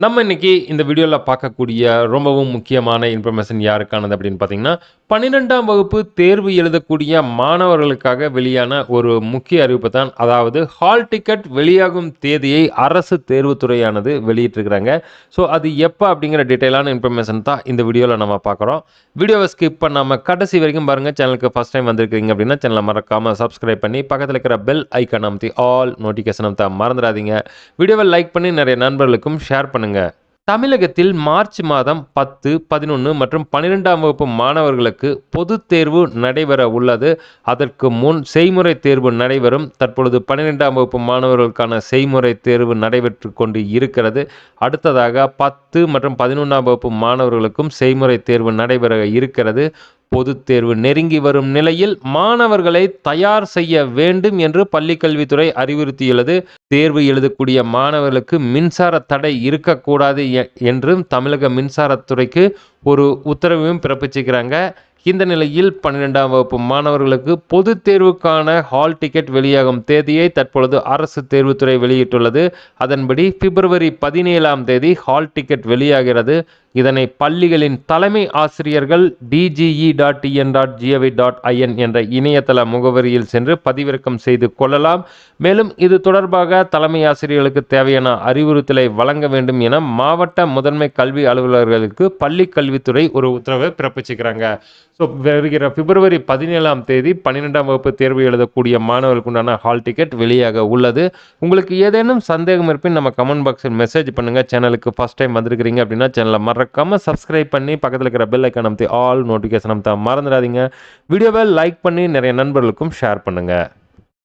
நம்ம இன்றைக்கி இந்த வீடியோவில் பார்க்கக்கூடிய ரொம்பவும் முக்கியமான இன்ஃபர்மேஷன் யாருக்கானது அப்படின்னு பார்த்தீங்கன்னா பன்னிரெண்டாம் வகுப்பு தேர்வு எழுதக்கூடிய மாணவர்களுக்காக வெளியான ஒரு முக்கிய அறிவிப்பு தான் அதாவது ஹால் டிக்கெட் வெளியாகும் தேதியை அரசு தேர்வுத்துறையானது வெளியிட்டிருக்கிறாங்க. ஸோ அது எப்போ அப்படிங்கிற டீட்டெயிலான இன்ஃபர்மேஷன் தான் இந்த வீடியோவில் நம்ம பார்க்குறோம். வீடியோவை ஸ்கிப் பண்ணாமல் கடைசி வரைக்கும் பாருங்கள் சேனலுக்கு ஃபஸ்ட் டைம் வந்திருக்கீங்க அப்படின்னா சேனலை மறக்காமல் சப்ஸ்கிரைப் பண்ணி பக்கத்தில் இருக்கிற பெல் ஐக்கான் அமைத்தி ஆல் நோட்டிஃபிகேஷன் அமைத்த மறந்துடாதீங்க. வீடியோவை லைக் பண்ணி நிறைய நண்பர்களுக்கும் ஷேர் பண்ணுங்கள் பண்ணுங்க தமிழகத்தில் மார்ச் மாதம் பத்து பதினொன்று மற்றும் பன்னிரெண்டாம் வகுப்பு மாணவர்களுக்கு பொது தேர்வு நடைபெற உள்ளது. அதற்கு முன் செய்முறை தேர்வு நடைபெறும். தற்பொழுது பன்னிரெண்டாம் வகுப்பு மாணவர்களுக்கான செய்முறை தேர்வு நடைபெற்று கொண்டு இருக்கிறது. அடுத்ததாக பத்து மற்றும் பதினொன்றாம் வகுப்பு மாணவர்களுக்கும் செய்முறை தேர்வு நடைபெற இருக்கிறது. பொதுத் தேர்வு நெருங்கி வரும் நிலையில் மாணவர்களை தயார் செய்ய வேண்டும் என்று பள்ளிக்கல்வித்துறை அறிவுறுத்தியுள்ளது. தேர்வு எழுதக்கூடிய மாணவர்களுக்கு மின்சார தடை இருக்கக்கூடாது என்றும் தமிழக மின்சாரத்துறைக்கு ஒரு உத்தரவையும் பிறப்பிச்சிக்கிறாங்க இந்த நிலையில் பன்னிரெண்டாம் வகுப்பு மாணவர்களுக்கு பொதுத் தேர்வுக்கான ஹால் டிக்கெட் வெளியாகும் தேதியை தற்பொழுது அரசு தேர்வுத்துறை வெளியிட்டுள்ளது. அதன்படி பிப்ரவரி பதினேழாம் தேதி ஹால் டிக்கெட் வெளியாகிறது. இதனை பள்ளிகளின் தலைமை ஆசிரியர்கள் DGE dot TN dot GOV dot IN என்ற இணையதள முகவரியில் சென்று பதிவிறக்கம் செய்து கொள்ளலாம். மேலும் இது தொடர்பாக தலைமை ஆசிரியர்களுக்கு தேவையான அறிவுறுத்தலை வழங்க வேண்டும் என மாவட்ட முதன்மை கல்வி அலுவலர்களுக்கு பள்ளி கல்வித்துறை ஒரு உத்தரவை பிறப்பிச்சுக்கிறாங்க ஸோ வருகிற பிப்ரவரி பதினேழாம் தேதி பன்னிரெண்டாம் வகுப்பு தேர்வு எழுதக்கூடிய மாணவர்களுக்கு உண்டான ஹால் டிக்கெட் வெளியாக உள்ளது. உங்களுக்கு ஏதேனும் சந்தேகம் இருப்பின் நம்ம கமெண்ட் பாக்ஸில் மெசேஜ் பண்ணுங்கள் சேனலுக்கு ஃபர்ஸ்ட் டைம் வந்திருக்கிறீங்க அப்படின்னா சேனலை மறக்காமல் சப்ஸ்கிரைப் பண்ணி பக்கத்தில் இருக்கிற பெல் ஐக்கான் அமைத்து ஆல் நோட்டிஃபிகேஷன் அமைத்த மறந்துடாதீங்க. வீடியோவை லைக் பண்ணி நிறைய நண்பர்களுக்கும் ஷேர் பண்ணுங்கள்